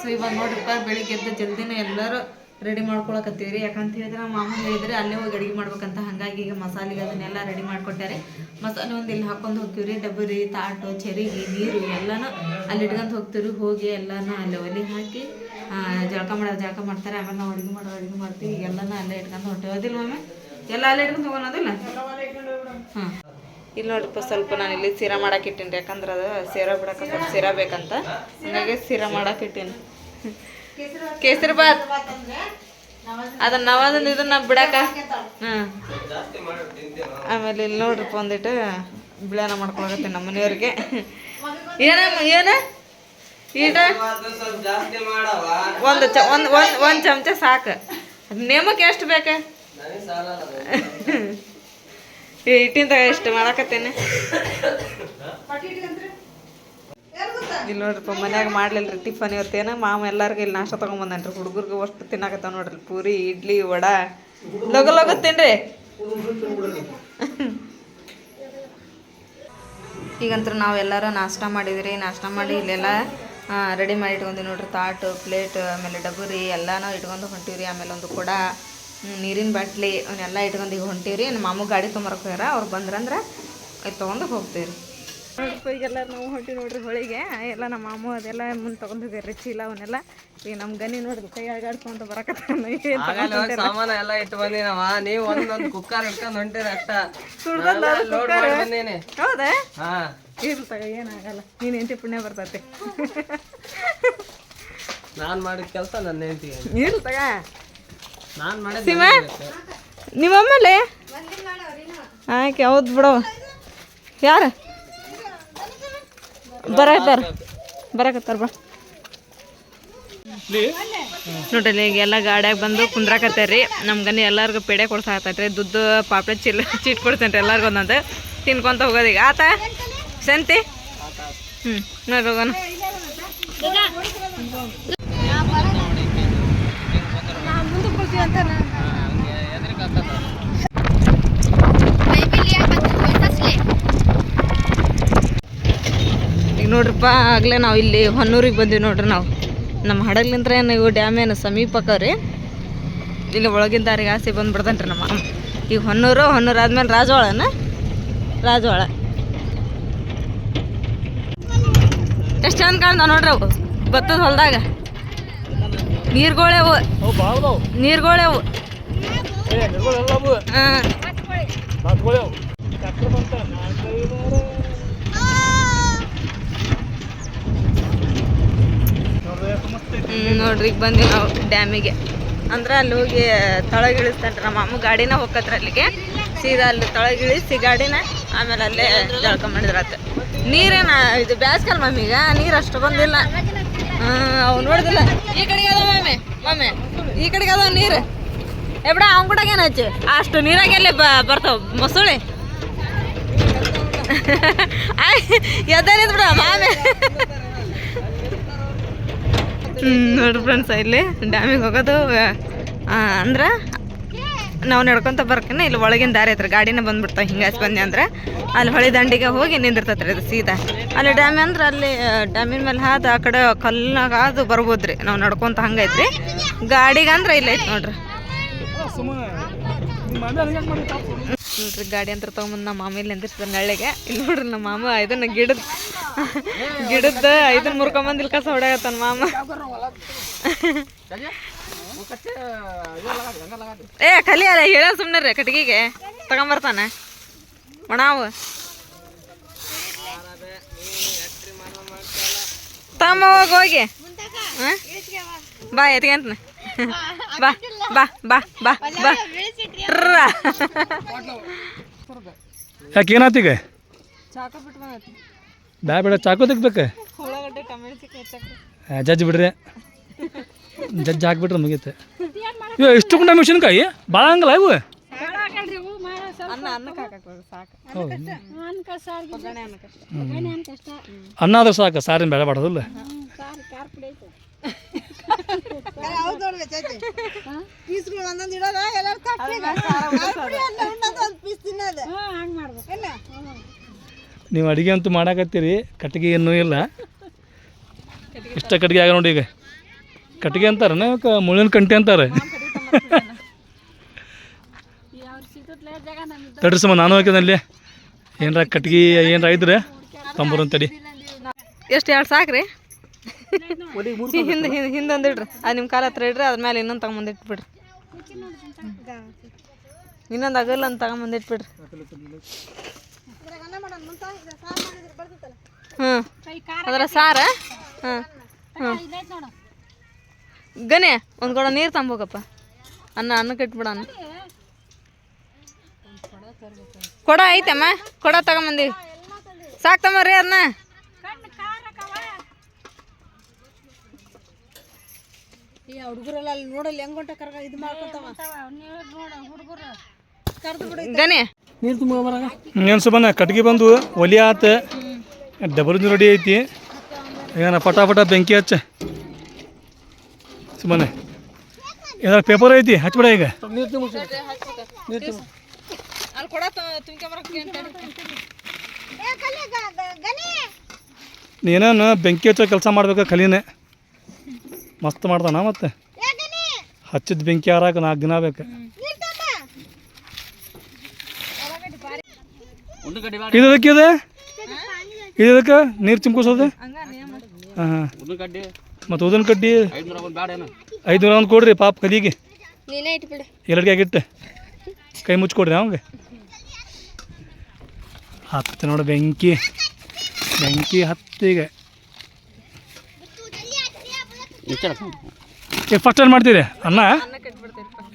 So ಇವಾಗ ನೋಡ್ರಿಪ್ಪ, ಬೆಳಿಗ್ಗೆ ಎದ್ದು ಜಲ್ದಿನೇ ಎಲ್ಲರೂ ರೆಡಿ ಮಾಡ್ಕೊಳಕತ್ತೀವಿ ರೀ ಯಾಕಂತ ಹೇಳಿದ್ರೆ ನಮ್ಮ ಮಾಮೂಲಿ ಹೇಳಿದ್ರೆ ಅಲ್ಲೇ ಹೋಗಿ ಅಡುಗೆ ಮಾಡ್ಬೇಕಂತ ಹಾಗಾಗಿ ಈಗ ಮಸಾಲೆಗೆ ಅದನ್ನೆಲ್ಲ ರೆಡಿ ಮಾಡ್ಕೊಟ್ಟಾರೆ. ಮಸಾಲೆ ಒಂದು ಇಲ್ಲಿ ಹಾಕೊಂಡು ಹೋಗ್ತೀವಿ ರೀ ಡಬ್ಬರಿ, ತಾಟು, ಚೆರಿಗೆ, ನೀರು ಎಲ್ಲನೂ ಅಲ್ಲಿ ಇಟ್ಕೊಂಡು ಹೋಗ್ತೀವಿ ಹೋಗಿ ಎಲ್ಲನೂ ಅಲ್ಲಿ ಒಲೆ ಹಾಕಿ ಜಳಕ ಮಾಡೋದು ಜಳಕ ಮಾಡ್ತಾರೆ. ಆಮೇಲೆ ನಾವು ಅಡುಗೆ ಮಾಡೋ ಅಡುಗೆ ಮಾಡ್ತೀವಿ. ಎಲ್ಲನೂ ಅಲ್ಲೇ ಇಟ್ಕೊಂಡು ಹೊಟ್ಟೆ ಅದಿಲ್ಲ ಮಾಮೆ ಎಲ್ಲ ಅಲ್ಲೇ ಇಟ್ಕೊಂಡು ಹೋಗೋಣದಿಲ್ಲ ಹಾಂ ಇಲ್ಲಿ ನೋಡ್ರಿಪ್ಪ ಸ್ವಲ್ಪ ನಾನು ಇಲ್ಲಿ ಸೀರಾ ಮಾಡಕ್ಕೆ ಇಟ್ಟೀನಿ ಯಾಕಂದ್ರೆ ಅದು ಸೀರಾ ಬಿಡಕ್ಕೆ ಸ್ವಲ್ಪ ಸೀರಾ ಬೇಕಂತ. ಹಂಗಾಗಿ ಸೀರಾ ಮಾಡಕ್ಕೆ ಇಟ್ಟೀನಿ. ಕೇಸರಿ ಬಾತ್. ಅದನ್ನ ನಾವದನ್ನ ಇದನ್ನ ಬಿಡಾಕ ಹ್ಮ್. ಆಮೇಲೆ ಇಲ್ಲಿ ನೋಡ್ರಪ್ಪ ಒಂದಿಟ್ಟು ಬಿಳಾನ ಮಾಡ್ಕೊಳಕತ್ತೀನಿ ನಮ್ಮ ಮನೆಯವ್ರಿಗೆ. ಏನ ಏನ? ಈಟ? ಒಂದು ಚ, ಒಂದು ಒಂದು ಒಂದು ಚಮಚ ಸಾಕು. ಅದ್ ನೇಮಕ್ಕೆ ಎಷ್ಟು ಬೇಕ? ಇಟ್ಟಿಂದ ಎಷ್ಟು ಮಾಡಾಕತ್ತೇನೆ? ಇಲ್ಲಿ ನೋಡ್ರಿಪ್ಪ, ಮನ್ಯಾಗ ಮಾಡ್ಲಿಲ್ರಿ ಟಿಫನ್ ಇವತ್ತೇನ ಮಾಮ ಎಲ್ಲಾರ್ಗೂ ಇಲ್ಲಿ ನಾಷ್ಟ ತೊಗೊಂಬಂದನ್ರಿ. ಹುಡುಗರ್ಗೆ ಅಷ್ಟು ತಿನ್ನಾಕತ್ತಾವ ನೋಡ್ರಿ. ಪೂರಿ, ಇಡ್ಲಿ, ವಡ. ಲಗ ಲಗ ತಿನ್ರಿ. ಈಗಂತೂ ನಾವು ಎಲ್ಲರೂ ನಾಷ್ಟ ಮಾಡಿದ್ರಿ. ನಾಷ್ಟ ಮಾಡಿ ಇಲ್ಲೆಲ್ಲ ರೆಡಿ ಮಾಡಿ ಇಟ್ಕೊಂಡಿ ನೋಡ್ರಿ. ತಾಟು, ಪ್ಲೇಟ್, ಆಮೇಲೆ ಡಬರಿ ಎಲ್ಲನೂ ಇಟ್ಕೊಂಡು ಹೊಂಟಿವ್ರಿ. ಆಮೇಲೆ ಒಂದು ಕೊಡ. ನೀರಿನ ಬಾಟ್ಲಿ ಅವನ್ನೆಲ್ಲ ಇಟ್ಕೊಂಡು ಈಗ ಹೊಂಟೀವ್ರಿ. ನಮ್ಮ ಮಾಮು ಗಾಡಿ ತೊಂಬರಕ್ಕೆ ಹೋಗ್ಯಾರ. ಅವ್ರು ಬಂದ್ರಂದ್ರೆ ಇದು ತೊಗೊಂಡು ಹೋಗ್ತೀವಿ ರೀ ಈಗೆಲ್ಲ ನಾವು ಹೊಂಟಿ ನೋಡ್ರಿ ಹೋಳಿಗೆ. ಎಲ್ಲ ನಮ್ಮ ಮಾಮು ಅದೆಲ್ಲ ಮುಂದೆ ತೊಗೊಂಡು ಹೋಗ್ಯಾರ ಚೀಲ ಅವನ್ನೆಲ್ಲ ಈಗ ನಮ್ಮ ಗನಿ ನೋಡ್ರಿ ಕೈ ಆಗಾಡ್ಕೊಂಡು ಬರಕತ್ತ ಸಾಮಾನ ಎಲ್ಲ ಇಟ್ಟು ಬಂದಿನವ. ನೀವು ಒಂದೊಂದು ಕುಕ್ಕರ್ ಇಟ್ಕೊಂಡು ಹೊಂಟಿರ ಅಷ್ಟ. ಅದು ಹೌದಾ? ಹಾ. ಇರ್ಲಿ ತಗ ಏನಾಗಲ್ಲ ನೀನು ಎಂಟಿ ಪುಣ್ಯ ಬರ್ತೈತಿ. ನಾನು ಮಾಡಿದ ಕೆಲಸ ನನ್ನ ಹೆಂಡತಿ ಇರ್ಲಿ ತಗ. ಸೀಮಾ ನಿಮ್ಮ ಅಮ್ಮಲೆ ಆಯ್ಕೆ ಹೌದು ಬಿಡು. ಯಾರು? ಬರತ್ತಾರ ಬರಕತ್ತಾರ ಬಾ. ನೋಡ್ರಿ ಈಗ ಎಲ್ಲ ಗಾಡ್ಯಾಗ ಬಂದು ಕುಂದ್ರಾಕತ್ತಾರ್ರಿ ನಮ್ಮ ಗನಿ ಎಲ್ಲರಿಗೂ ಪೇಡೆ ಕೊಡ್ಸಾಕತ್ತೈತ್ರಿ ದುಡ್ಡು ಪಾಪಡ ಚಿಲ್ ಚೀಟ್ ಕೊಡ್ತೇನೆ ರೀ ಎಲ್ಲರಿಗೂ ಒಂದೊಂದು. ತಿನ್ಕೊಂತ ಹೋಗೋದು ಈಗ. ಆತ? ಸಂತಿ ಹ್ಞೂ ನೋಡ್ರಿ ಹೋಗೋಣ. ಈಗ ನೋಡ್ರಪ್ಪ ಆಗ್ಲೇ ನಾವು ಇಲ್ಲಿ ಹೊನ್ನೂರಿಗೆ ಬಂದೀವಿ ನೋಡ್ರಿ ನಾವು. ನಮ್ಮ ಹಡಗ್ಲಿಂತ್ರ ಏನು ಇವು ಡ್ಯಾಮ್ ಏನು ಸಮೀಪ ರೀ ಇಲ್ಲಿ ಒಳಗಿನ ದಾರಿಗೆ ಆಸೆ ಬಂದ್ಬಿಡ್ತಾನೆ ರೀ ನಮ್ಮ ಮಾಮ. ಈಗ ಹೊನ್ನೂರು ಹೊನ್ನೂರು ಆದ್ಮೇಲೆ ರಾಜವಾಳನ? ರಾಜವಾಳ. ಎಷ್ಟು ಚಂದ ಕಾಣ್ತಾವ ನೋಡ್ರಿ ಅವು ಬತ್ತದ ಹೊಲದಾಗ. ನೀರ್ಗೋಳೆವು ನೀರ್ಗೋಳೆವು ಹಾಂ. ಅವು ನೋಡ್ರಿ ಈಗ ಬಂದ್ವಿ ನಾವು ಡ್ಯಾಮಿಗೆ. ಅಂದ್ರೆ ಅಲ್ಲಿ ಹೋಗಿ ತಳಗಿಳಿಸ್ತಾನ್ರಿ ನಮ್ಮ ಅಮ್ಮ ಗಾಡಿನ ಹೋಗತ್ರ ಅಲ್ಲಿಗೆ. ಸೀದಾ ಅಲ್ಲಿ ತೊಳಗಿಳಿಸಿ ಗಾಡಿನ ಆಮೇಲೆ ಅಲ್ಲೇ ಜಳಕ ಮಾಡಿದ್ರತ್ತೆ ನೀರೇನ ಇದು ಬ್ಯಾಸ್ಕಲ್ ಮಮ್ಮಿಗ ನೀರು ಅಷ್ಟು ಬಂದಿಲ್ಲ. ಅವು ನೋಡಿದಿಲ್ಲ. ಈ ಕಡೆಗೆ ಮಮ್ಮಿ ಮಮ್ಮಿ ಈ ಕಡೆಗೆ ಅದಾವ ನೀರು. ಏ ಬಿಡ ಅವ್ನ ಕೂಡ ಏನು ಹಚ್ಚಿ? ಅಷ್ಟು ನೀರಾಗೆ ಎಲ್ಲಿ ಬರ್ತಾವ? ಮೊಸಳೆ? ಎದ್ದಾರಿದ್ ಬಿಡ ಮಾಮೆ. ಹ್ಮ್, ನೋಡ್ರಿ ಫ್ರೆಂಡ್ಸ್ ಇಲ್ಲಿ ಡ್ಯಾಮಿಗೆ ಹೋಗೋದು ಅಂದ್ರೆ ನಾವು ನಡ್ಕೊತ ಬರ್ಕಿನ ಇಲ್ಲಿ ಒಳಗಿನ ದಾರಿ ಐತ್ರಿ. ಗಾಡಿನ ಬಂದ್ಬಿಡ್ತಾವ ಹಿಂಗಾಸ್ ಬಂದೆ ಅಂದ್ರೆ. ಅಲ್ಲಿ ಹೊಳಿ ದಂಡಿಗೆ ಹೋಗಿ ನಿಂದಿರ್ತೈತ್ರಿ ಅದು ಸೀದಾ. ಅಲ್ಲಿ ಡ್ಯಾಮ್ ಅಂದ್ರೆ ಅಲ್ಲಿ ಡ್ಯಾಮಿನ ಮೇಲೆ ಹಾದು ಆ ಕಡೆ ಕಲ್ನಾಗ ಬರ್ಬೋದು ರೀ ನಾವು ನಡ್ಕೊಂತ ಹಂಗೈತ್ರಿ ಗಾಡಿಗೆ ಅಂದ್ರೆ ಇಲ್ಲ ಐತಿ ನೋಡ್ರಿ. ನೋಡ್ರಿ, ಗಾಡಿ ಅಂತ ತಗೊಂಬಂದು ನಮ್ಮ ಮಾಮ ಇಲ್ಲಿ ನಿಂದಿರ್ಸ್ದ ನಳ್ಳಿಗೆ ಇಲ್ಲಿ ನೋಡ್ರಿ ನಮ್ಮ ಮಾಮ ಇದನ್ನ ಗಿಡದ ಗಿಡದ ಇದನ್ನ ಮುರ್ಕೊಂಬಂದು ಇಲ್ಲಿ ಕಸ ಹೊಡೆಯತ್ತಾನ ಮಾಮ. ಏ ಕಲಿ ಅಲ್ಲ ಹೇಳ ಸುಮ್ಮನೆ ಕಟ್ಗಿಗೆ ತಗೊಂಬರ್ತಾನೆ. ಒಣಾವು ತಮ್ಮ ಹೋಗಿ ಹೋಗಿ? ಬಾ ಎತ್ಕೊಂತ ಬಾ ಬಾ ಬಾ ಬಾ ಬಾ. ಯಾಕೆ ಏನಾತೀಗ ಚಾಕು ಬಿಟ್ಟು ಬಂದೈತಿ. ಬ್ಯಾ ಬೇಡ ಚಾಕು ತೆಗ್ಬೇಕು. ಜಜ್ಜಿ ಬಿಡ್ರಿ. ಜಜ್ಜಿ ಹಾಕ್ಬಿಟ್ರೆ ಮುಗೀತು. ಇವ ಇಷ್ಟು ಕುಂಡ ಮೆಣಸಿನ್ಕಾಯಿ ಭಾಳ ಹಂಗಲ್ಲ ಇವು? ಅನ್ನ ಆದ್ರೆ ಸಾಕು ಸಾರಿನ ಬೇಡ ಬಾಡೋದಿಲ್ಲ. ನೀವು ಅಡುಗೆ ಅಂತೂ ಮಾಡಾಕತ್ತೀರಿ ಕಟ್ಟಿಗೆ ಏನೂ ಇಲ್ಲ. ಇಷ್ಟ ಕಟ್ಟಿಗೆ ಆಗ ನೋಡಿ ಈಗ. ಕಟ್ಟಿಗೆ ಅಂತಾರನ ಮುಳ್ಳಿನ ಕಂಟಿ ಅಂತಾರೆ? ತಡ್ರಿ ಸಮ ನಾನು ಹಾಕಿದಲ್ಲಿ ಏನರ ಕಟ್ಗೆ ಏನರ ಇದ್ರೆ ತಂಬರು ಅಂತಡಿ ಎಷ್ಟು ಎರಡು ಸಾಕ್ರಿ? ಹಿಂದೆ ಹಿಂದೆ ಹಿಂದೆ ಒಂದಿಡ್ರಿ ಅದು ನಿಮ್ಮ ಕಾಲ ಹತ್ರ ಇಡ್ರಿ ಅದ್ರ ಮೇಲೆ ಇನ್ನೊಂದು ತಗೊಂಬಂದು ಇಟ್ಬಿಡ್ರಿ. ಇನ್ನೊಂದು ಅಗಲ್ ಅಂತ ತಗೊಂಬಂದು ಇಟ್ಬಿಡ್ರಿ. ಹ್ಞೂ ಅದರ ಸಾರ? ಹಾಂ ಹ್ಞೂ ಗನೆ ಒಂದು ಕೊಡ ನೀರು ತಂಬೋಗಪ್ಪ. ಅನ್ನ ಅನ್ನ ಇಟ್ಬಿಡಣ ಕೊಡ ಐತಮ್ಮ ಕೊಡ ತಗೊಂಬಂದಿವಿ ಸಾಕು ತಮ್ಮರಿ ಅದನ್ನ ಗನೆ ಏನು ಬನ್ನ ಕಟ್ಗೆ ಬಂದು ಒಲಿ ಆತ. ಡಬಲ್ ರೆಡಿ ಐತಿ. ಏನ ಪಟ ಪಟ ಬೆಂಕಿ ಹಚ್ಚ. ಸುಮ್ಮನೆ. ಏನಾರ ಪೇಪರ್ ಐತಿ? ಹಚ್ಬಿಡ ಈಗ. ನೀನೇನು ಬೆಂಕಿ ಹಚ್ಚೋ ಕೆಲಸ ಮಾಡ್ಬೇಕು ಕಲೀನೆ. ಮಸ್ತ್ ಮಾಡ್ತಾನ ಮತ್ತೆ? ಹಚ್ಚಿದ ಬೆಂಕಿ ಹಾರಾಕ ನಾಲ್ಕು ದಿನ ಬೇಕು. ಇದಕ್ಕೆ ಗಡ್ಡಿ ಇದು ಅದಕ್ಕೆ ಇದೆ? ಇದು ಅದಕ್ಕೆ ನೀರು ಚಿಮ್ಕೋಸೋದು? ಹಾಂ ಹಾಂ. ಮತ್ತು ಊದಿನ ಕಡ್ಡಿ? ಐದ್ನೂರ ಒಂದು ಕೊಡ್ರಿ ಪಾಪ ಕದಿಗೆ. ಎರಡಿಗೆ ಆಗಿಟ್ಟು? ಕೈ ಮುಚ್ಕೊಡ್ರಿ ಅವಂಗೆ. ಹತ್ತು ನೋಡಿ ಬೆಂಕಿ. ಬೆಂಕಿ ಹತ್ತಿಗೆ. ಈಗ ಫಸ್ಟ್ ಏನು ಮಾಡ್ತೀರಿ? ಅನ್ನ?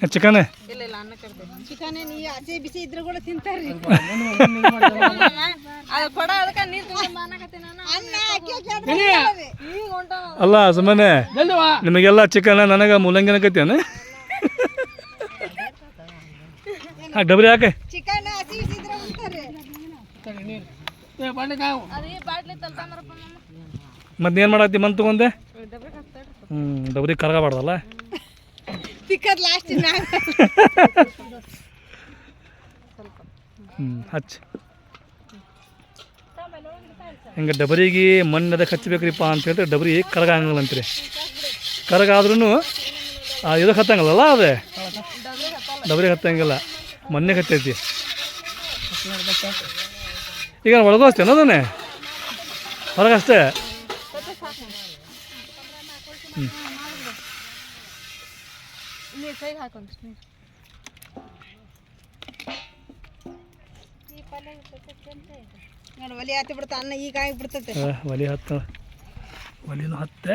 ಚಿಕನ್? ನೀ ಆಚೆ ಬಿಸಿ ಇದ್ರೆ ಕೂಡ ತಿಂತಾರ್ರಿ ಅಲ್ಲ ಸುಮ್ಮನೆ ನಿಮಗೆಲ್ಲ ಚಿಕನ್ ನನಗೆ ಮೂಲಂಗಿನ ಕತ್ತೇನು ಹಾಂ ಡಬ್ರಿ ಯಾಕೆ ಚಿಕನ್ ಹಸಿ ಬಿಸಿ ಇದ್ರೆ ಉಣ್ತಾರ್ರಿ ಅದು ಈ ಬಾಟ್ಲಿ ತಲ್ತಾಮರಪ್ಪ ಮಮ್ಮ ಮತ್ತೆ ಏನು ಮಾಡತ್ತಿ ಮನ್ ತಗೊಂಡೆ? ಹ್ಞೂ ಡಬ್ರಿ ಕರಗಬಾರ್ದಲ್ಲ? ತಿಕ್ಕದ್ ಲಾಸ್ಟ್ ಹ್ಞೂ ಹಚ್ಚ ಹಿಂಗೆ ಡಬರಿಗೆ ಮಣ್ಣು ಅದಕ್ಕೆ ಹಚ್ಚಬೇಕ್ರಿಪ್ಪ ಅಂತ ಹೇಳಿದ್ರೆ ಡಬರಿ ಕರಗ ಆಗಂಗಿಲ್ಲ ಅಂತೀರಿ. ಕರಗ ಆದ್ರೂ ಇದಕ್ಕೆ ಹತ್ತಂಗಲ್ಲ ಅದೇ? ಡಬರಿ ಹತ್ತಂಗಿಲ್ಲ. ಮೊನ್ನೆ ಹತ್ತೈತಿ. ಈಗ ಒಳಗೋಸ್ತೇನೆ ಅದನ್ನೇ? ಹೊರಗಷ್ಟೇ? ನೀರು ಕೈಗೆ ಹಾಕೊಂಡು ನೀರು ನೋಡಿ ಒಲಿ ಹತ್ತಿ ಬಿಡ್ತ ಅನ್ನ ಈಗ ಆಗಿ ಬಿಡ್ತೈತೆ ಆ, ಒಲಿ ಹತ್ತ. ಒಲಿನೂ ಹತ್ತೆ.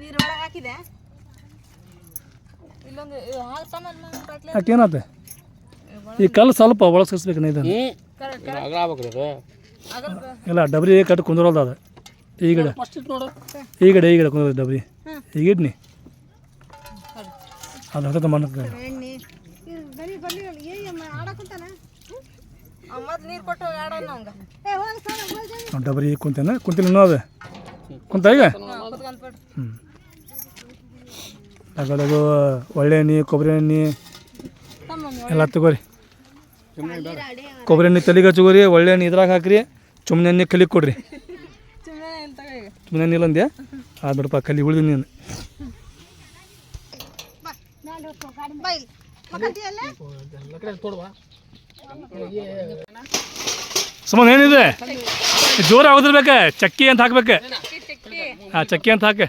ನೀರು ಒಳಗೆ ಹಾಕಿದೆ? ಇಲ್ಲೊಂದು ಯಾಕೆ ಏನಾತ ಈ ಕಲ್ಲು ಸ್ವಲ್ಪ ಒಳಗೆ ಸರಿಸ್ಬೇಕು ಇದನ್ನು. ಅಗಲ ಇಲ್ಲ ಡಬರಿ ಕಟ್ಟು ಕುಂದ್ರಲ್ದು ಅದು. ಈಗಡೆ ಈಗಡೆ ಈಗಡೆ ಕುಂದ್ರ ಡಬ್ರಿ ಈಗಿಡ್ನಿ ಅದು ಸರ್ ಹೋಗಿ ಡಬ್ರಿ ಈಗ ಕುಂತೇನ ಕುಂತಿಲ್ಲ ಇನ್ನೂ ಅದು ಕುಂತ ಈಗ? ಹ್ಞೂ ತಗೊಳಗು ಒಳ್ಳೆ ಎಣ್ಣೆ ಕೊಬ್ಬರಿ ಎಣ್ಣೆ. ಎಲ್ಲ ತಗೋರಿ. ಕೊಬ್ಬರಿ ಎಣ್ಣೆ ತಲೆಗೆ ಹಚ್ಕೋರಿ ಒಳ್ಳೆ ಎಣ್ಣೆ ಇದ್ರಾಗ ಹಾಕ್ರಿ ಚುಮ್ಮನೆ ಎಣ್ಣೆ ಕಲಿಗೆ ಕೊಡ್ರಿ. ಇಲ್ಲ ಅಂದ್ಯಾ ಅದು ಬಿಡಪ್ಪ ಕಲಿ ಉಳಿದು ನೀನು. ಸುಮ್ಮನೆ ಏನಿದೆ? ಜೋರು ಆಗೋದಿರ್ಬೇಕ? ಚಕ್ಕಿ ಅಂತ ಹಾಕ್ಬೇಕು? ಹಾಂ ಚಕ್ಕಿ ಅಂತ ಹಾಕ.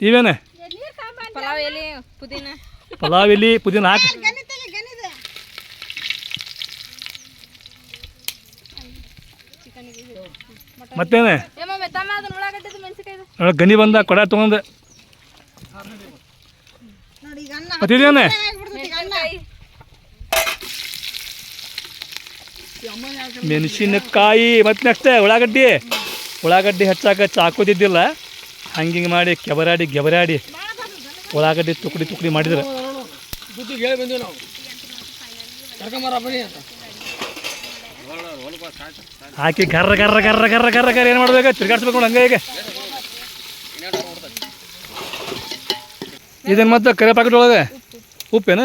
ಇವೇನೆ ಪಲಾವ್ ಎಲೆ ಪುದೀನ ಹಾಕ. ಮತ್ತೇನೆ? ನೋಡು, ಗನಿ ಬಂದ ಕೊಡ ತೊಗೊಂಡು. ಮತ್ತಿದೇನೆ ಮೆಣಸಿನಕಾಯಿ. ಮತ್ತೆ ನೆಕ್ಸ್ಟ್ ಉಳ್ಳಾಗಡ್ಡಿ. ಉಳ್ಳಾಗಡ್ಡಿ ಹೆಚ್ಚಾಕ ಚಾಕೋದಿದ್ದಿಲ್ಲ ಹಂಗಿಂಗೆ ಮಾಡಿ ಕೆಬರಾಡಿ ಗೆಬರಾಡಿ ಉಳ್ಳಾಗಡ್ಡಿ ತುಕಡಿ ತುಕಡಿ ಮಾಡಿದ್ರೆ ಹೇಳಿ ಬಂದೀವಿ ನಾವು ಕರ್ಕೊಂಬರ ಬನ್ನಿ ಅಂತ ಹಾಕಿ ಗರ್ರ ಗರ್ರ ಗರ್ರ ಗರ್ರ ಗರ್ರ ಗರ್ರ ಏನು ಮಾಡ್ಬೇಕು? ತಿರ್ಗಾಡ್ಸ್ಬೇಕು ನೋಡಿ ಹಂಗೆ ಈಗ ಇದೇನು ಮತ್ತೆ ಕರೆ ಪ್ಯಾಕೆಟ್ ಒಳಗೆ? ಉಪ್ಪೇನ?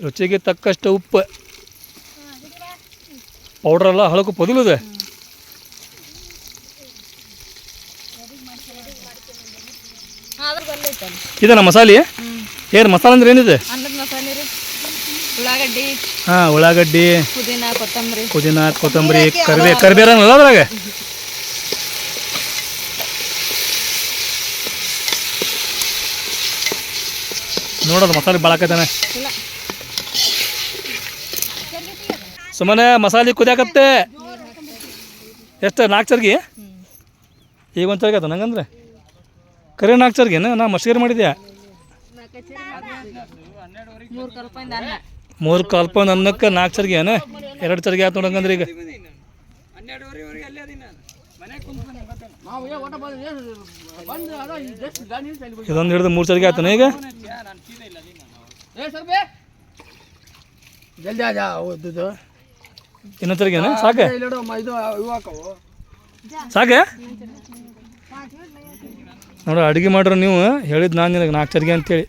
ರುಚಿಗೆ ತಕ್ಕಷ್ಟು ಉಪ್ಪು. ಪೌಡ್ರ್ ಎಲ್ಲ ಹಳಕು ಪೊದಲುದೆ. ಇದನ್ನ ಮಸಾಲೆ ಏನು ಮಸಾಲೆ ಅಂದ್ರೆ ಏನಿದೆ? ಉಳ್ಳಾಗಡ್ಡಿ ಹಾ ಉಳ್ಳಾಗಡ್ಡಿ ಪುದೀನ ಕೊತ್ತಂಬರಿ. ಪುದೀನ ಕೊತ್ತಂಬರಿ ಕರಿಬೇ ಅದ್ರಾಗ. ನೋಡೋದು ಮಸಾಲೆ ಭಾಳ ಆಕೈತಾನೆ ಸುಮ್ಮನೆ ಮಸಾಲೆ ಕುದಿಯಾಕತ್ತೆ. ಎಷ್ಟು ನಾಲ್ಕು ಚರ್ಗಿ? ಈಗ ಒಂದು ಚರ್ಗಿ ಆಯ್ತು ನಂಗಂದ್ರೆ. ಕರಿ ನಾಲ್ಕು ಚರ್ಗಿನ ನಾ ಮಸ್ಗರಿ ಮಾಡಿದ್ಯಾ? ಮೂರು ಕಾಲ್ಪೊಂದು ಅನ್ನಕ್ಕೆ ನಾಲ್ಕು ಚರ್ಗಿ ಏನ? ಎರಡು ಚರ್ಗೆ ಆಯ್ತು ನೋಡಂಗಂದ್ರೆ ಈಗ. ಇದೊಂದು ಹಿಡಿದು ಮೂರು ಚರ್ಗಿ ಆಯ್ತಾನ ಈಗ? ಇನ್ನೊಂದು ಸಾಕೆ? ಇದು ಇವು ಹಾಕವು. ಸಾಕೆ? ನೋಡು ಅಡುಗೆ ಮಾಡ್ರೆ ನೀವು ಹೇಳಿದ್ ನಾನು ನಿನಗೆ ನಾಲ್ಕು ಅಂತ ಅಂತೇಳಿ.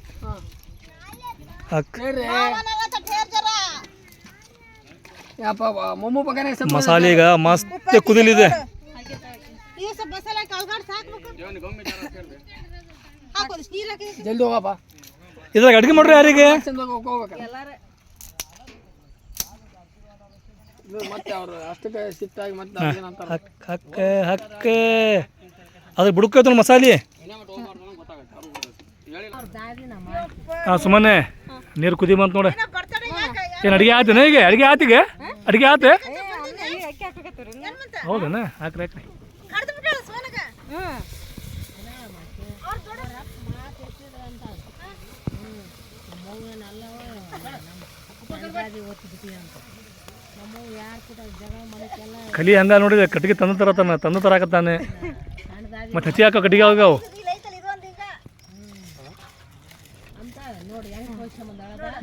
ಅಕ್ಕ ಹೇಳ್ರಿ ಯಪ್ಪ ಮೊಮ್ಮು ಪಕ್ಕನೆ ಸ್ವಲ್ಪ ಮಸಾಲೆ ಈಗ ಮಸ್ತ್ ಕುದಿಲಿದೆ. ಜಲ್ದಿ ಹೋಗಪ್ಪ. ಇದ್ರಾಗ ಅಡ್ಗೆ ಮಾಡ್ರಿ ಯಾರಿಗೆ? ಚಂದ ಹೋಗ್ಬೇಕಲ್ಲ. ಇದು ಮತ್ತೆ ಅವರು ಅಷ್ಟಕ್ಕೆ ಸಿಟ್ಟಾಗಿ ಮತ್ತೆ ಏನಂತಾರೆ ಹಕ್ ಹಕ್ಕ ಹಕ್ಕ. ಅದ್ರ ಬುಡಕ ಮಸಾಲೆ. ಹಾಂ ಸುಮ್ಮನೆ ನೀರು ಕುದಿ ಬಂತ ನೋಡಿ. ಏನು, ಅಡುಗೆ ಆತನ ಈಗ ಅಡುಗೆ ಆತೀಗ? ಅಡುಗೆ ಆತೆ? ಹೌದನ? ಹಾಕ್ರಿ ಹಾಕ್ರಿ ಕಲಿ ಅಂದ ನೋಡಿದ್ರೆ ಕಟ್ಟಿಗೆ ತಂದ ತರ ತಂದ ತರ ಹಾಕತ್ತಾನೆ ಮತ್ತೆ ಹಚ್ಚಿ ಹಾಕೋ ಕಟ್ಟಿಗೆ ಅವಾಗ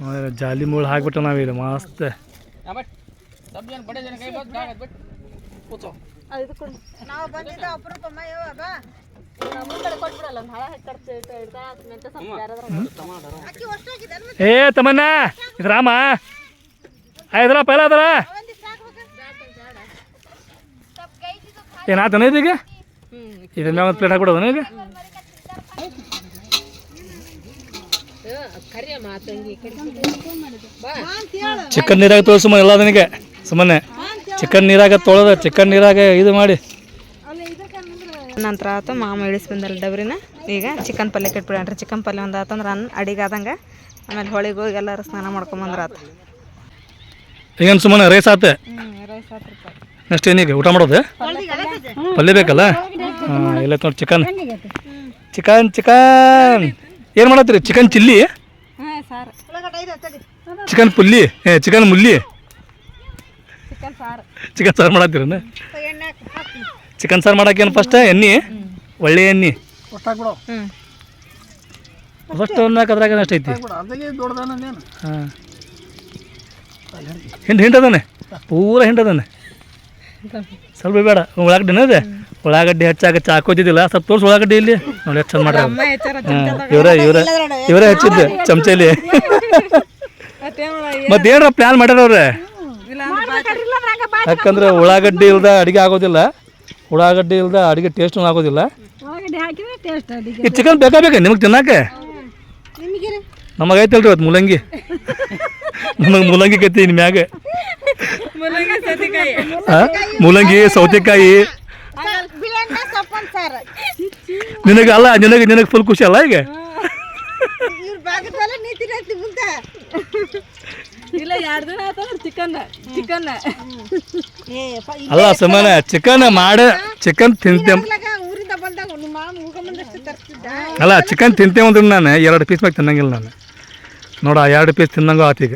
ಸ್ವಲ್ಪ ಮುಳ್ಳು ಹಾಕ್ಬಿಟ್ಟು ಅಷ್ಟಾಗಿದೆ ಮಸ್ತ್. ಏ ತಮ್ಮನ್ನ ಇದು ರಾಮ. ಆಯ್ತಲ್ಲ ಪೈಲ ಅದರ? ಏನಾತನ ಇದೀಗ? ಇದನ್ನ ಒಂದು ಪ್ಲೇಟ್ ಹಾಕ್ಬಿಡೋದನ ಈಗ? ಚಿಕನ್ ನೀರಾಗ ತೊಳೆ ಸುಮ್ಮನೆ ಎಲ್ಲ ಅದನಿಗೆ ಸುಮ್ಮನೆ. ಚಿಕನ್ ನೀರಾಗ ತೊಳೆದ ಚಿಕನ್ ನೀರಾಗ ಇದು ಮಾಡಿ. ನಂತರ ಆತ ಮಾಮ ಇಳಿಸಿ ಬಂದಲ್ಲ ಡಬ್ರಿನ. ಈಗ ಚಿಕನ್ ಪಲ್ಯ ಕಟ್ಬಿಡ್ರಿ ಚಿಕನ್ ಪಲ್ಯ ಒಂದು ಆತಂದ್ರೆ ಅನ್ನ ಅಡಿಗೆ ಆದಂಗೆ. ಆಮೇಲೆ ಹೊಳಿಗೆ ಹೋಗಿ ಎಲ್ಲರೂ ಸ್ನಾನ ಮಾಡ್ಕೊಂಬಂದ್ರ ಆತ. ಈಗೇನು ಸುಮ್ಮನೆ ರೈಸ್ ಆತ? ನೆಕ್ಸ್ಟ್ ಏನೀಗ ಊಟ ಮಾಡೋದು? ಪಲ್ಯ ಬೇಕಲ್ಲ? ಹಾಂ ಇಲ್ಲ ನೋಡಿ ಚಿಕನ್. Chicken chicken. ಏನು ಮಾಡತ್ತೀರಿ? Chicken chilli? ಹಾಂ ಚಿಕನ್ ಪುಲ್ಲಿ? ಏ ಚಿಕನ್ ಮುಲ್ಲಿ? ಚಿಕನ್ ಸಾರು. ಚಿಕನ್ ಸಾರು ಮಾಡತ್ತೀರನ? ಚಿಕನ್ ಸಾರು ಮಾಡಕ್ಕೇನು ಫಸ್ಟ್ ಎಣ್ಣೆ? ಒಳ್ಳೆ ಎಣ್ಣೆ? ಫಸ್ಟ್ ಅನ್ನಕ್ಕೆ ಅದ್ರಾಗ ಅಷ್ಟು ಐತಿ? ಹಾಂ. ಹಿಂಡು ಹಿಂಡದಾನೆ ಪೂರ ಹಿಂಡದಾನೆ ಸ್ವಲ್ಪ ಬೇಡ ಉಳ್ಳಾಗಡ್ಡಿನ ಅದೇ ಉಳ್ಳಾಗಡ್ಡಿ ಹೆಚ್ಚಾಗ ಚಾಕೋತಿದ್ದಿಲ್ಲ ಸ್ವಲ್ಪ ತೋರ್ಸ ಉಳ್ಳಾಗಡ್ಡಿ ಇಲ್ಲಿ. ನೋಡಿ ಎಷ್ಟು ಚಂದ ಇವರ ಇವರ ಇವರ ಹಚ್ಚಿದ್ದೆ ಚಮಚಲಿ ಮತ್ತೇನು ಮತ್ತೇನ್ರ ಪ್ಲ್ಯಾನ್ ಮಾಡ್ಯಾರ ಅವ್ರೆ? ಯಾಕಂದ್ರೆ ಉಳ್ಳಾಗಡ್ಡಿ ಇಲ್ದ ಅಡಿಗೆ ಆಗೋದಿಲ್ಲ. ಉಳ್ಳಾಗಡ್ಡಿ ಇಲ್ದ ಅಡಿಗೆ ಟೇಸ್ಟ್ ಆಗೋದಿಲ್ಲ. ಈ ಚಿಕನ್ ಬೇಕಾ ಬೇಕಾ ನಿಮಗೆ ತಿನ್ನಕ್ಕೆ? ನಿಮಗೆ ಐತಲ್ರಿ ಇವತ್ತು ಮುಲಂಗಿ. ನಮಗೆ ಮೂಲಂಗಿ ಕತ್ತಿ ಇನ್ ಮ್ಯಾಗ. ಮೂಲಂಗಿ ಸೌತೆಕಾಯಿ ಆ? ಮೂಲಂಗಿ ಸೌತೆಕಾಯಿ ಬಿಳಿಯಣ್ಣ ಸೊಪ್ಪನ್ ಸಾರು ನಿನಗೆ ಅಲ್ಲ ನಿನಗೆ ನಿನಗೆ ಫುಲ್ ಖುಷಿ ಅಲ್ಲ ಈಗ? ಅಲ್ಲ ಸುಮ್ಮನೆ ಚಿಕನ್ ಮಾಡ ಚಿಕನ್ ತಿಂತೆ ಅಲ್ಲ ಚಿಕನ್ ತಿಂತೇವಂದ್ರೆ ನಾನು ಎರಡು ಪೀಸ್ ಮ್ಯಾಗ ತಿನ್ನಂಗಿಲ್ಲ ನಾನು. ನೋಡ ಎರಡು ಪೀಸ್ ತಿನ್ನಂಗೂ ಆತೀಗ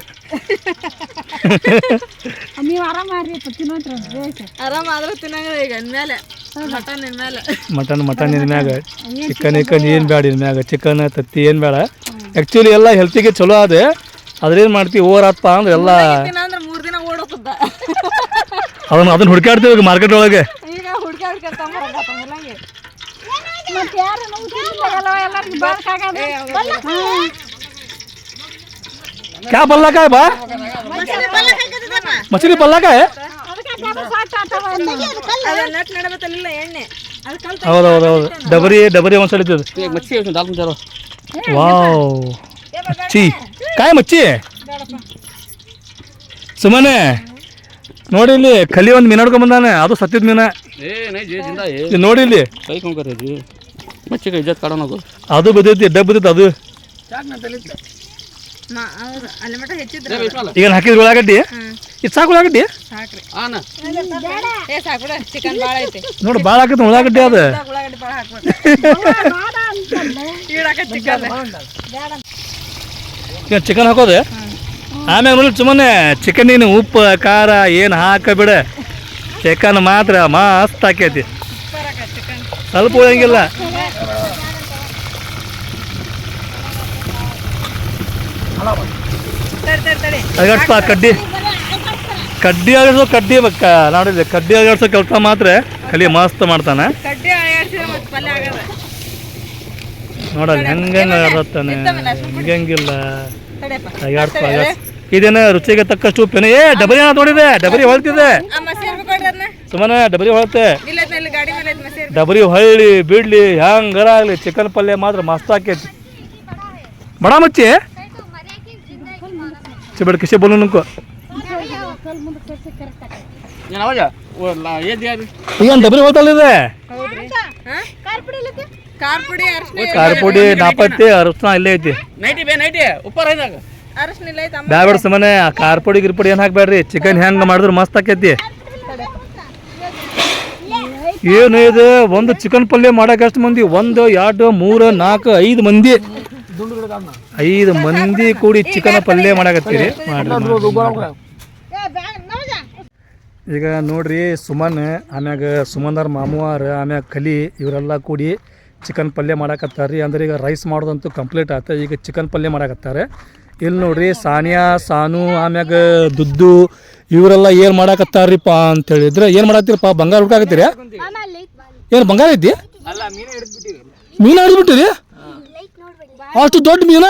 ನೀವು ಆರಾಮಾರಿ ತಿನ್ನೋತ್ರ ಆರಾಮ ಆದ್ರೂ ತಿನ್ನಂಗಿಲ್ಲ ಈಗ ಅಂದ್ಮೇಲೆ ಮಟನ್ ಇನ್ಮೇಲೆ ಮಟನ್ ಮಟನ್ ಇನ್ಮ್ಯಾಗ. ಚಿಕನ್ ಇಕನ್ ಏನು ಬೇಡ ಇನ್ಮ್ಯಾಗ. ಚಿಕನ್ ತತ್ತಿ ಏನು ಬೇಡ ಆ್ಯಕ್ಚುಲಿ ಎಲ್ಲ ಹೆಲ್ತಿಗೆ ಚಲೋ ಅದೇ ಅದ್ರೇನು ಮಾಡ್ತೀವಿ? ಓವರ್ ಆತ್ಪ ಅಂದ್ರೆ ಎಲ್ಲ ಅಂದ್ರೆ ಮೂರು ದಿನ ಓಡೋತದ ಅದನ್ನ ಅದನ್ನ ಹುಡ್ಕಾಡ್ತೀವಿ ಈಗ ಮಾರ್ಕೆಟ್ ಒಳಗೆ. ಈಗ ಹುಡ್ಕ ಹುಡ್ಕ ತಗೊಂಬರಂಗ ಮೂಲಂಗಿ ಮತ್ತೆ ಯಾರು ಎಲ್ಲರಿಗೂ क्या बल्ला का है बा? मछली बल्ला का है? ಹೌದು ಹೌದು ಹೌದು. ಡಬರಿ ಡಬರಿ ಒಂದು ಸೈಡ್ ಇತ್ತು ವಾವ್. ಮಚ್ಚಿ ಕಾಯ ಮಚ್ಚಿ. ಸುಮ್ಮನೆ ನೋಡಿ ಇಲ್ಲಿ ಕಲಿ ಒಂದು ಮೀನು ಹಿಡ್ಕೊಂಡ್ ಬಂದಾನೆ. ಅದು ಸತ್ತಿದ ಮೀನ. ನೋಡಿ ಇಲ್ಲಿ. ಅದು. ಬಿದ್ದೈತಿ ಡಬ್ ಅದು. ಈಗ ಹಾಕಿದ್ರು ಉಳ್ಳಾಗಡ್ಡಿ? ಇದು ಸಾಕು ಉಳ್ಳಾಗಡ್ಡಿ? ಸಾಕ್ರಿ. आना ಏ ಸಾಕ್ಬಿಡ ಚಿಕನ್ ಭಾಳ ಐತಿ. ನೋಡಿ ಭಾಳ ಹಾಕಿದ್ ಉಳ್ಳಾಗಡ್ಡಿ ಅದು. ಚಿಕನ್ ಈಗ ಚಿಕನ್ ಹಾಕೋದು? ಆಮ್ಯಾಗ ನೋಡಿ ಸುಮ್ಮನೆ ಚಿಕನ್ ಏನು ಉಪ್ಪು ಖಾರ ಏನು ಹಾಕಬಿಡ. ಚಿಕನ್ ಮಾತ್ರ ಮಸ್ತ್ ಹಾಕೈತಿ ಚಿಕನ್ ಸ್ವಲ್ಪ ಉಳಿಯಂಗಿಲ್ಲ ಅಗಾಡ್ಸ್ತಾ ಕಡ್ಡಿ. ಕಡ್ಡಿ ಅಗಾಡ್ಸೋ ಕಡ್ಡಿ ಬಕ್ಕ ನಾಡಿದ್ದೆ ಕಡ್ಡಿ ಅಗಾಡ್ಸೋ ಕೆಲಸ ಮಾತ್ರ ಕಲಿ ಮಸ್ತ್ ಮಾಡ್ತಾನೆ. ನೋಡಲ್ಲ ಹೆಂಗಂಗೆ ಅಗಾಡ್ತಾನೆ ಹೆಂಗಿಲ್ಲ. ಐಯ್ಯ ಇದೇನ ರುಚಿಗೆ ತಕ್ಕಷ್ಟು ಉಪ್ಪೇನೆ? ಏ ಡಬರಿ ನೋಡಿದೆ. ಡಬರಿ ಹೊಳ್ತಿದೆ ಸುಮ್ಮನೆ ಡಬರಿ ಹೊಳತೆ ಡಬರಿ ಹೊಳ್ಳಿ ಬಿಡ್ಲಿ ಹ್ಯಾಂಗರ ಆಗಲಿ. ಚಿಕನ್ ಪಲ್ಯ ಮಾತ್ರ ಮಸ್ತ್ ಹಾಕೈತಿ ಬಡಾ ಮುಚ್ಚಿ. चबड़ कैसे बोलो उनको ಏನ್ ಡಬ್ರಿ ಕಾರ್ಪುಡಿ ನಾಪತ್ತಿ ಅರಶಿನ ಇಲ್ಲೇ ಐತಿ. ನೈಟಿ ಬೇ ನೈಟಿ. ಉಪ್ಪರ್ ಐದಾಗ ಬ್ಯಾಬೇಡ ಸುಮ್ಮನೆ ಕಾರ್ಪುಡಿ ಗಿರ್ಪುಡಿ ಏನ್ ಹಾಕ್ಬೇಡ್ರಿ? ಚಿಕನ್ ಹೆಂಗ್ ಮಾಡಿದ್ರು ಮಸ್ತ್ ಆಕೈತಿ. ಏನು ಇದು? ಒಂದು ಚಿಕನ್ ಪಲ್ಯ ಮಾಡಕ್ಕೆ ಅಷ್ಟು ಮಂದಿ? ಒಂದು ಎರಡು ಮೂರು ನಾಲ್ಕು ಐದು ಮಂದಿ. ಐದು ಮಂದಿ ಕೂಡಿ ಚಿಕನ್ ಪಲ್ಯ ಮಾಡಕತ್ತೀರಿ. ಮಾಡ್ರಿ ಮಾಡ್ರಿ. ಈಗ ನೋಡ್ರಿ ಸುಮನ್ ಆಮ್ಯಾಗ ಸುಮನ್ದಾರ್ ಮಾಮುವಾರ ಆಮ್ಯಾಗ ಕಲಿ ಇವರೆಲ್ಲ ಕೂಡಿ ಚಿಕನ್ ಪಲ್ಯ ಮಾಡಕತ್ತಾರ್ರಿ. ಅಂದ್ರೆ ಈಗ ರೈಸ್ ಮಾಡೋದಂತೂ ಕಂಪ್ಲೀಟ್ ಆತ ಈಗ ಚಿಕನ್ ಪಲ್ಯ ಮಾಡಕತ್ತಾರೆ. ಇಲ್ಲಿ ನೋಡ್ರಿ ಸಾನಿಯಾ ಸಾನು ಆಮ್ಯಾಗ ದುದ್ದು ಇವರೆಲ್ಲ ಏನು ಮಾಡಾಕತ್ತಾರ್ರಿಪ್ಪ ಅಂತ ಹೇಳಿದ್ರೆ ಏನು ಮಾಡತ್ತೀರಪ್ಪ ಬಂಗಾರ ಹುಡ್ಕಾಕತ್ತೀರಿ? ಏನು ಬಂಗಾರ ಐತಿ? ಮೀನು ಹಿಡಿದ್ಬಿಟ್ಟಿರಿ ಅಷ್ಟು ದೊಡ್ಡ ಮೀನ?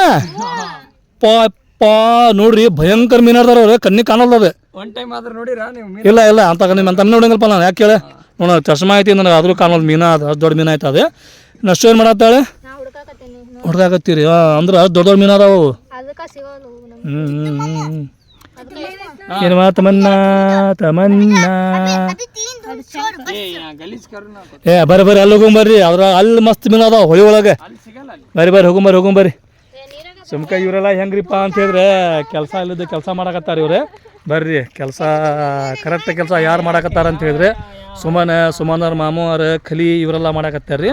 ಪಾ ಪಾ ನೋಡ್ರಿ ಭಯಂಕರ ಮೀನು ಹಿಡ್ದಾರ ಅವ್ರು. ಕಣ್ಣಿಗೆ ಕಾಣಲ್ಲ ಅದು ಒನ್ ಟೈಮ್ ಆದ್ರೆ ನೋಡಿರಾ ನೀವು ಇಲ್ಲ ಇಲ್ಲ ಅಂತ ನಿಮ್ಮ ಅಂತ ನೋಡಂಗಲ್ಪ ನಾನು. ಯಾಕೆ ಕೇಳಿ? ನೋಡ ಚಶ್ಮಾ ಐತಿ ನನಗೆ ಆದ್ರೂ ಕಾಣೋದು ಮೀನ ಅದು ಅಷ್ಟು ದೊಡ್ಡ ಮೀನ ಆಯ್ತದೆ ನಷ್ಟ ನಷ್ಟು ಏನು ಮಾಡತ್ತಾಳೆ? ಹೊಡ್ದಾಕತ್ತೀರಿ ಅಂದ್ರೆ ಅಷ್ಟು ದೊಡ್ಡ ದೊಡ್ಡ ಮೀನ ಅದಾವು ಹ್ಞೂ ಏನು ಮಾ ತಮನ್ನ ತಮನ್ನ ಏ ಗಲೀಜ್ ಕರು ನಾ ಏ ಬರ್ರಿ ಬರ್ರಿ ಅಲ್ಲಿ ಬರ್ರಿ. ಅದ್ರ ಅಲ್ಲಿ ಮಸ್ತ್ ಮೀನು ಅದಾವ ಹೊಳಿ ಒಳಗೆ ಅಲ್ಲಿ ಬರ್ರಿ ಬರ್ರಿ ಹೋಗುಂಬರ್ರಿ ಹೋಗುಂಬರ್ರಿ ಸುಮ್ಕ ಇವರೆಲ್ಲ ಹೆಂಗ್ರಿಪ್ಪ ಅಂತ ಹೇಳಿದ್ರೆ ಕೆಲಸ ಇಲ್ಲದ ಕೆಲಸ ಮಾಡಕತ್ತಾರ ಇವ್ರೆ. ಬರ್ರಿ, ಕೆಲಸ ಕರೆಕ್ಟ್ ಕೆಲಸ ಯಾರು ಮಾಡಕತ್ತಾರ ಅಂತ ಹೇಳಿದ್ರೆ ಸುಮನ, ಸುಮನವ್ರ ಮಾಮೂವರ ಕಲಿ ಇವರೆಲ್ಲ ಮಾಡಕತ್ತಾರ ರೀ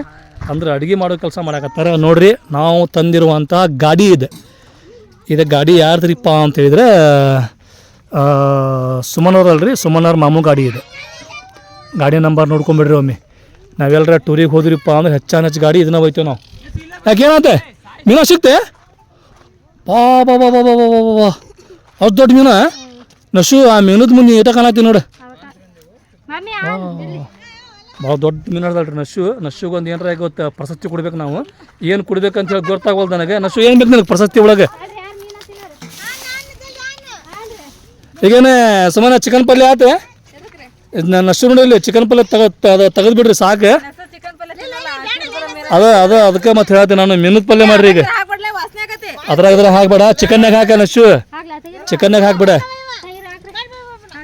ಅಂದ್ರೆ ಅಡುಗೆ ಮಾಡೋ ಕೆಲಸ ಮಾಡಕತ್ತಾರ. ನೋಡ್ರಿ, ನಾವು ತಂದಿರುವಂಥ ಗಾಡಿ ಇದೆ. ಇದು ಗಾಡಿ ಯಾರ್ದ್ರಿಪ್ಪ ಅಂತ ಹೇಳಿದ್ರೆ ಸುಮನವ್ರಲ್ರಿ, ಸುಮನವ್ರ ಮಾಮು ಗಾಡಿ ಇದೆ. ಗಾಡಿ ನಂಬರ್ ನೋಡ್ಕೊಂಬಿಡ್ರಿ ಒಮ್ಮೆ. ನಾವೆಲ್ಲರ ಟೂರಿಗೆ ಹೋದ್ರಿಪ್ಪ ಅಂದ್ರೆ ಹೆಚ್ಚಾನ ಹೆಚ್ಚು ಗಾಡಿ ಇದನ್ನ ಹೋಯ್ತೇವೆ ನಾವು. ಯಾಕೇನಂತೆ ಮೀನ ಸಿಕ್ತೆ ಬಾ ಬಾ ಬಾ ಬಾ ಬಾ ಬಾ ಬಾ ಅಷ್ಟು ದೊಡ್ಡ ಮೀನ ನಶು ಆ ಮೀನದ ಮುಂದೆ ಏಟ ಕಾಣತಿ ನೋಡು ಭಾಳ ದೊಡ್ಡ ಮೀನ ಹಿಡ್ದಲ್ರಿ ನಶು ನಶುಗೊಂದು ಏನಾರ ಗೊತ್ತು ಪ್ರಶಸ್ತಿ ಕೊಡ್ಬೇಕು ನಾವು ಏನು ಕುಡ್ಬೇಕು ಅಂತ ಹೇಳಿ ಗೊತ್ತಾಗೋದು ನನಗೆ ನಶು ಏನು ಬೇಕು ನನಗೆ ಪ್ರಶಸ್ತಿ ಒಳಗೆ ಈಗೇನೆ ಸುಮಾರು ಚಿಕನ್ ಪಲ್ಯ ಆತೆ ನಶು ನೋಡಿ ಚಿಕನ್ ಪಲ್ಯ ತಗ ತೆಗೆದು ಬಿಡ್ರಿ ಸಾಕು ಅದ ಅದ ಅದಕ್ಕೆ ಮತ್ತೆ ಹೇಳ್ತೀನಿ ನಾನು ಮಿನ್ನದ ಪಲ್ಯ ಮಾಡ್ರಿ ಈಗ. ಅದ್ರಾಗ ಅದ್ರಾಗ ಹಾಕ್ಬೇಡ ಚಿಕನ್ನಾಗ ಹಾಕ ನಶು ಚಿಕನ್ನಾಗ ಹಾಕ್ಬೇಡ.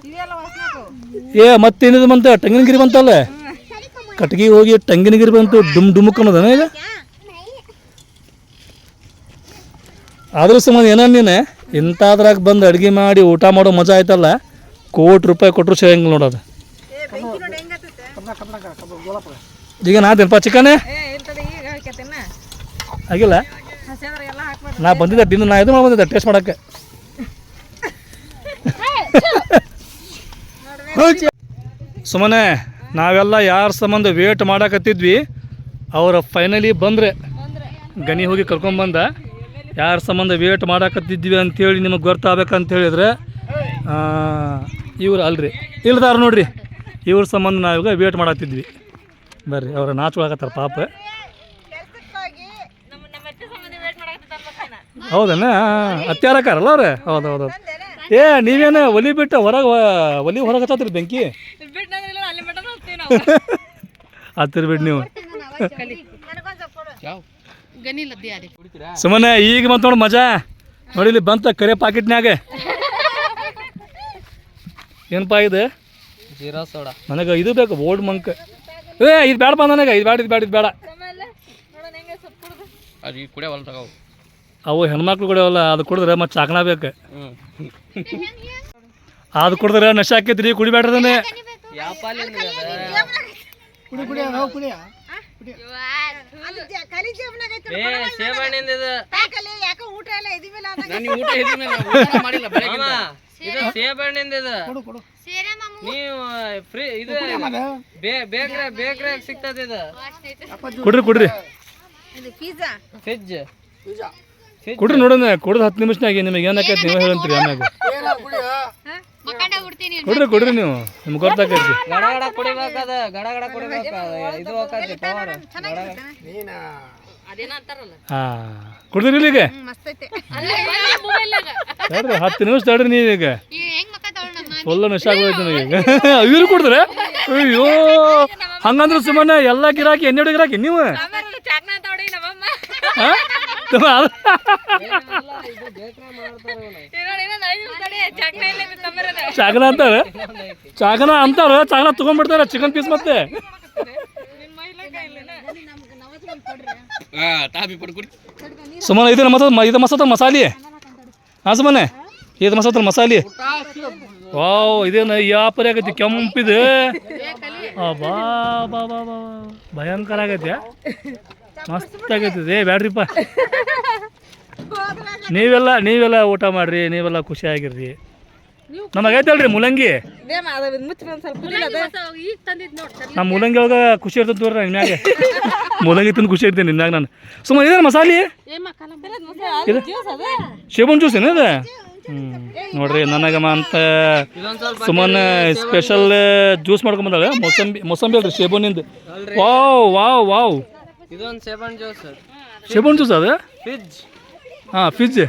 ಇದೆಲ್ಲ ವಾಸನೆ ಹಾಕು ಏ ಮತ್ತೇನಿದು ಬಂತ? ಟಂಗಿನಗಿರಿ ಬಂತಲ್ಲ? ಕಟ್ಗಿ ಹೋಗಿ ಟಂಗಿನಗಿರಿ ಬಂತು ಡುಮ್ ಡುಮುಕ್ ಅನ್ನೋದನ ಈಗ? ಆದ್ರೂ ಸಂಬಂಧ ಏನ ನೀನು? ಇಂಥದ್ರಾಗ ಬಂದು ಅಡುಗೆ ಮಾಡಿ ಊಟ ಮಾಡೋ ಮಜಾ ಆಯ್ತಲ್ಲ? ಕೋಟಿ ರೂಪಾಯಿ ಕೊಟ್ಟರು ಸಿಗಂಗಿಲ್ಲ ನೋಡೋದು ಈಗ ನಾದೇನಪ್ಪ ಚಿಕನ್? ಆಗಿಲ್ಲ. ನಾ ಬಂದಿದ್ದೆ ಡಿನ್ ನಾ ಇದು ಬಂದಿದ್ದೆ ಟೇಸ್ಟ್ ಮಾಡಕ್ಕೆ. ಸುಮ್ಮನೆ ನಾವೆಲ್ಲ ಯಾರ ಸಂಬಂಧ ವೇಟ್ ಮಾಡಕತ್ತಿದ್ವಿ ಅವ್ರ ಫೈನಲಿ ಬಂದರೆ. ಗಣಿ ಹೋಗಿ ಕರ್ಕೊಂಬಂದ ಯಾರ ಸಂಬಂಧ ವೇಟ್ ಮಾಡಕತ್ತಿದ್ವಿ ಅಂತೇಳಿ ನಿಮಗೆ ಗೊತ್ತಾಗಬೇಕಂತ ಹೇಳಿದ್ರೆ ಇವ್ರು ಅಲ್ರಿ. ಇಲ್ದಾರ ನೋಡ್ರಿ ಇವ್ರ ಸಂಬಂಧ ನಾವೀಗ ವೇಟ್ ಮಾಡತ್ತಿದ್ವಿ ಬರ್ರಿ ಅವ್ರ ನಾಚ್ಕೊಳಕತ್ತಾರ ಪಾಪ. ಹೌದನ ನಮ್ಮ ಅತ್ತೆ ಸಂಬಂಧ ವೇಟ್ ಮಾಡಕತ್ತಿದ್ದ ಅನ್ಬೇಕೇನ ಹೌದನ್ನ ಅತ್ಯಾರಕ್ಕಾರಲ್ಲ ಅವ್ರೆ? ಹೌದು ಹೌದು ಹೌದು ಏ ನೀವೇನು ಒಲಿ ಬಿಟ್ಟು ಹೊರಗೆ ಒಲಿ ಹೊರಗೆ ಹತ್ತತ್ರಿ ಬೆಂಕಿ? ಹತ್ತಿರ ಬಿಡಿ ನಾವು. ಸುಮ್ಮನೆ ಈಗ ಬಂತ ನೋಡಿ ಮಜಾ. ನೋಡಿ ಇಲ್ಲಿ ಬಂತ ಕರೆ ಪಾಕೆಟ್ನ್ಯಾಗ. ಏನಪ್ಪ ಇದು? ಜೀರಾ ಸೋಡಾ. ನನಗೆ ಇದು ಬೇಕು ಓಲ್ಡ್ ಮಂಕ್. ಏ ಇದು ಬೇಡಪ್ಪ ನನಗೆ ಇದು ಬೇಡ ಇದು ಬೇಡ ಇದು ಬೇಡ ಅದು ಈಗ ಕುಡಿಯವಲ್ಲ ತಗೋ. ಅವು ಹೆಣ್ಮಕ್ಳು ಕುಡಿಯವಲ್ಲ ಅದು ಕುಡಿದ್ರೆ ಮತ್ತೆ ಚಾಕಣ ಬೇಕು. ಅದು ಕುಡಿದ್ರೆ ನಶೆ ಆಕೈತ್ರಿ ಕುಡಿಬೇಡ್ರಿ ಯಾವ ಪಾಲಿಂದ ಅದು ಜ- ಕಲಿ ಜೇಬ್ನಾಗ ಏ ಸೇಬಣ್ಣಿಂದ ಇದು. ಯಾಕಲೆ ಯಾಕೋ ಊಟ ಎಲ್ಲ ಇದೀವಿ ನಾನು ನಾನು ಊಟ ಮಾಡಿಲ್ಲ ಇದು. ಸೇಬಣ್ಣಿಂದ ಇದು ನೀವು ಫ್ರೀ ಇದು ಬೇಕ್ರೆ ಬೇಕ್ರೆ ಸಿಗ್ತದೆ ಇದು. ಕುಡ್ರಿ ಕುಡ್ರಿ. ಇದು ಫ್ರಿಜ್ ಕುಡ್ರಿ ನೋಡೋಣ ಕುಡ್ದು ಹತ್ತು ನಿಮಿಷನಾಗಿ ನಿಮಗೆ ಏನಕ್ಕೈತಿ ನೀವು ಹೇಳಂತ್ರಿ ಆಮ್ಯಾಗ. ಕುಡ್ರಿ ಕುಡ್ರಿ ನೀವು. ನಿಮ್ಗೆ ಗೊತ್ತಾಕೈತಿ ಗಡ ಗಡ ಕುಡಿಬೇಕಾದ ಗಡ ಗಡ ಕುಡಿಬೇಕ ಇದು ಹೋಗತ್ತೆ ಪವರ್ ಹಾಂ ಕುಡ್ದಿರಿ ಈಗ. ಮಸ್ತ್ ಐತೆ. ತಡ್ರಿ ಹತ್ತು ನಿಮಿಷ ತಡ್ರಿ ನೀವೀಗ ಫುಲ್ ನಶೆ ಆಗೋಯ್ತು ನನಗೆ ಇವ್ರು ಕುಡಿದ್ರೆ? ಅಯ್ಯೋ. ಹಂಗಂದ್ರೆ ಸುಮ್ಮನೆ ಎಲ್ಲ ಗಿರಾಕಿ ಎಣ್ಣೆ ಗಿರಾಕಿ ನೀವು? ಚಾಕನ ಅಂತಾರ. ಚಾಕನ ಅಂತಾರ ಚಾಕನ ತಗೊಂಡ್ಬಿಡ್ತಾರ ಚಿಕನ್ ಪೀಸ್ ಮತ್ತೆ. ತಾಬಿ ಪಡ್ ಕುಡಿ ಸುಮ್ಮನೆ ಇದು ನಮ್ಮ ಇದು ಮಸತ ಮಸಾಲೆ? ಹಾಂ ಸುಮ್ಮನೆ ಇದು ಮಸತ ಮಸಾಲೆ? ವಾವ್ ಇದೇನು ಯಾಪರಿ ಆಗೈತಿ ಕೆಂಪಿದು. ಆ ಬಾ ಬಾ ಬಾ ಬಾ ಭಯಂಕರ ಆಗೈತಿ ಮಸ್ತ್ ಆಗೈತಿ ಏ ಬ್ಯಾಡ್ರಿಪ್ಪ ನೀವೆಲ್ಲ ನೀವೆಲ್ಲ ಊಟ ಮಾಡ್ರಿ ನೀವೆಲ್ಲ ಖುಷಿಯಾಗಿರ್ರಿ ನಮಗೈತಲ್ರಿ ಮುಲಂಗಿ. ಮೂಲಂಗಿ ಒಂದ್ ಸ್ವಲ್ಪ ಈಗ ತಂದಿದ್ ನೋಡ್ ನಮ್ಮ ಮೂಲಂಗಿ ಒಳಗೆ ಖುಷಿ ಇರ್ತದೆ ತೋರಿ ನಿಮ್ಯಾಗೆ ಮುಲಂಗಿ ತಿಂದು ಖುಷಿ ಇರ್ತೀನಿ ನಿನ್ನಾಗ ನಾನು. ಸುಮ್ಮನೆ ಇದೇ ಮಸಾಲೆ ಶೇಬನ್ ಜ್ಯೂಸ್ ಏನು ಇದು? ಹ್ಞೂ ನೋಡ್ರಿ ನನಗೆ ಅಂತ ಸುಮ್ಮನ ಸ್ಪೆಷಲ್ ಜ್ಯೂಸ್ ಮಾಡ್ಕೊಂಬಂದಾಳೆ ಮೊಸಂಬಿ ಮೊಸಂಬಿ ಅಲ್ರಿ ಶೇಬನಿಂದ ವಾವ್ ವಾವ್ ವಾವ್. ಶೇಬನ್ ಜ್ಯೂಸ್ ಅದ ಜ್ಯೂಸ್ ಅದು? ಫ್ರಿಜ್ ಹಾಂ ಫ್ರಿಜ್